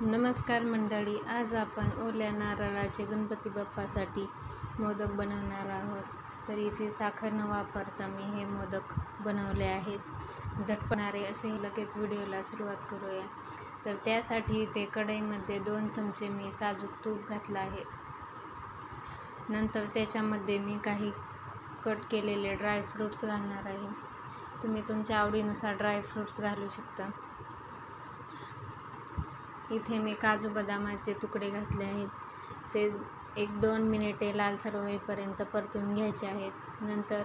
नमस्कार मंडळी आज आपण ओल्या नारळाचे गणपती बाप्पासाठी मोदक बनवणार आहोत. तर इथे साखर न वापरता मी हे मोदक बनवले आहेत. झटपणारे असे लगेच व्हिडिओला सुरुवात करूया. तर त्यासाठी इथे कढईमध्ये दोन चमचे मी साजूक तूप घातलं आहे. नंतर त्याच्यामध्ये मी काही कट केलेले ड्रायफ्रूट्स घालणार आहे. तुम्ही तुमच्या आवडीनुसार ड्रायफ्रूट्स घालू शकता. इथे मी काजू बदामाचे तुकडे घातले आहेत. ते एक दोन मिनिटे लालसर होईपर्यंत परतून घ्यायचे आहेत. नंतर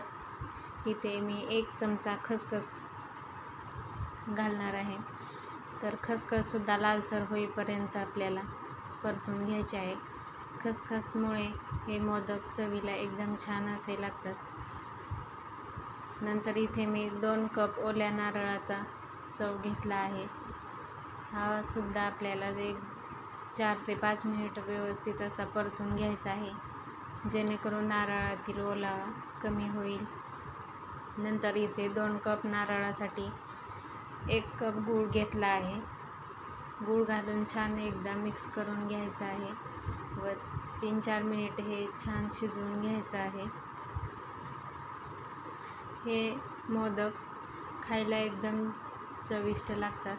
इथे मी एक चमचा खसखस घालणार आहे. तर खसखससुद्धा लालसर होईपर्यंत आपल्याला परतून घ्यायचे आहे. खसखसमुळे हे मोदक चवीला एकदम छान असे लागतात. नंतर इथे मी दोन कप ओल्या नारळाचा चव घेतला आहे. हा सुद्धा आपल्याला एक चार ते पाच मिनिट व्यवस्थित असा परतून घ्यायचा आहे. जेणेकरून नारळातील ओलावा कमी होईल. नंतर इथे दोन कप नारळासाठी एक कप गूळ घेतला आहे. गूळ घालून छान एकदा मिक्स करून घ्यायचं आहे व तीन चार मिनिट हे छान शिजवून घ्यायचं आहे. हे मोदक खायला एकदम चविष्ट लागतात.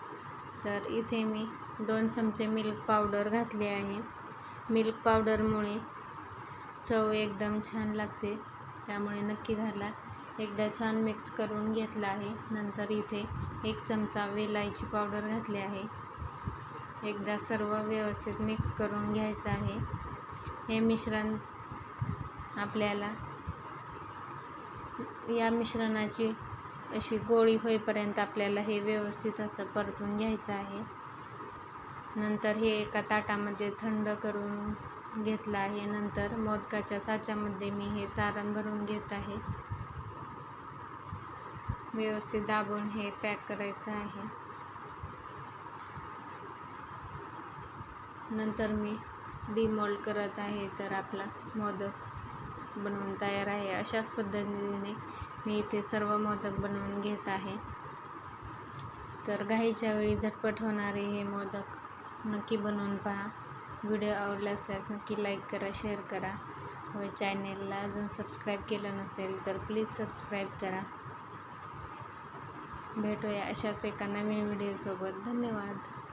तर इथे मी दोन चमचे मिल्क पावडर घातले आहे. मिल्क पावडरमुळे चव एकदम छान लागते. त्यामुळे नक्की घाला एकदा छान मिक्स करून घेतला आहे. नंतर इथे एक चमचा वेलायची पावडर घातली आहे. एकदा सर्व व्यवस्थित मिक्स करून घ्यायचं आहे. हे मिश्रण आपल्याला या मिश्रणाची अशी गोळी होईपर्यंत आपल्याला हे व्यवस्थित असं परतून घ्यायचं आहे. नंतर हे एका ताटामध्ये थंड करून घेतलं आहे. नंतर मोदकाच्या साच्यामध्ये मी हे सारण भरून घेत आहे. व्यवस्थित दाबून हे पॅक करायचं आहे. नंतर मी डिमोल्ड करत आहे तर आपला मोदक बनवून तयार आहे. अशाच पद्धतीने मी इथे सर्व मोदक बनवून घेत आहे. तर घाईच्या वेळी झटपट होणारे हे मोदक नक्की बनवून पहा. व्हिडिओ आवडला असल्यास नक्की लाईक करा शेअर करा व चॅनेलला अजून सबस्क्राईब केलं नसेल तर प्लीज सबस्क्राईब करा. भेटूया अशाच एका नवीन व्हिडिओसोबत. धन्यवाद.